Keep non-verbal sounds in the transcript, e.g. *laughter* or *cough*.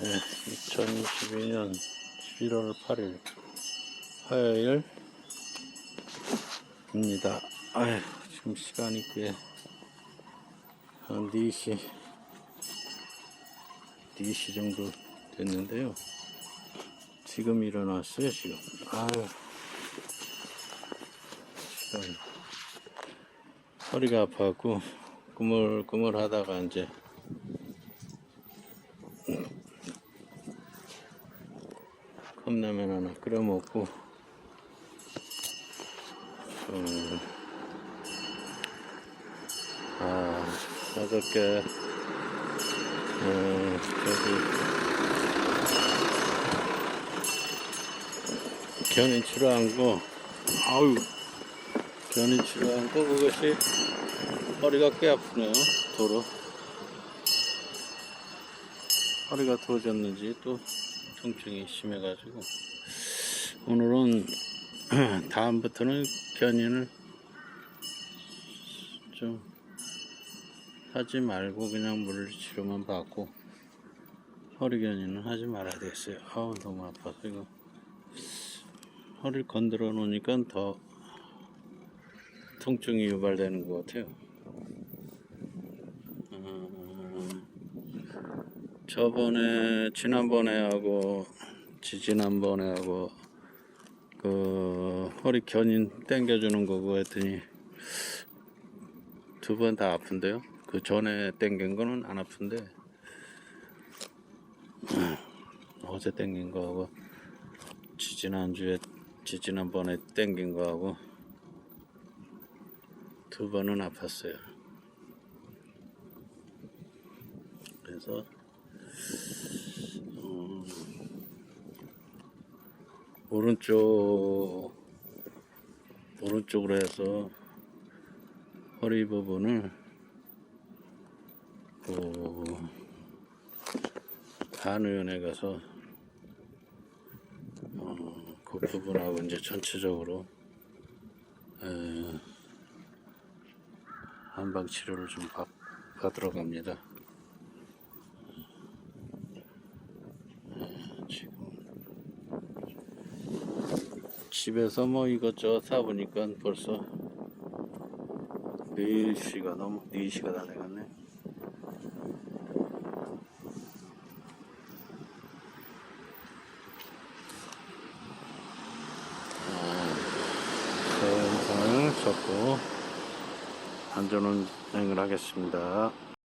네, 2022년 11월 8일 화요일입니다. 아휴, 지금 시간이 꽤 한 4시, 4시 정도 됐는데요. 지금 일어났어요, 지금. 아유, 시간. 허리가 아파갖고 꾸물꾸물 하다가 이제 컵라면 하나 끓여 먹고 음, 아 어저께 어, 저기 견인 치료한 거 아유 견인 치료한 거 그것이 허리가 꽤 아프네요 도로. 허리가 부어졌는지 또 통증이 심해가지고 오늘은 *clears throat* 다음부터는 견인을 좀 하지 말고 그냥 물리치료만 받고 허리 견인은 하지 말아야 되겠어요. 아우 너무 아파서 이거 허리를 건드려 놓으니까 더 통증이 유발되는 것 같아요. 음, 저번에 지난번에 하고 지지난번에 하고 그 허리 견인 당겨주는 거 그거 했더니 두 번 다 아픈데요. 그 전에 당긴 거는 안 아픈데 음, 어제 당긴 거하고 지지난주에 지지난번에 당긴 거하고 두 번은 아팠어요. 그래서 음, 오른쪽 오른쪽으로 해서 허리 부분을 그 한의원에 가서 어, 그 부분하고 이제 전체적으로 에, 한방 치료를 좀 받, 받으러 갑니다. 지금 집에서 뭐 이것저것 사보니까 벌써 4시가 넘어 4시가 다 돼갔네. 저 영상을 접고 안전운행을 하겠습니다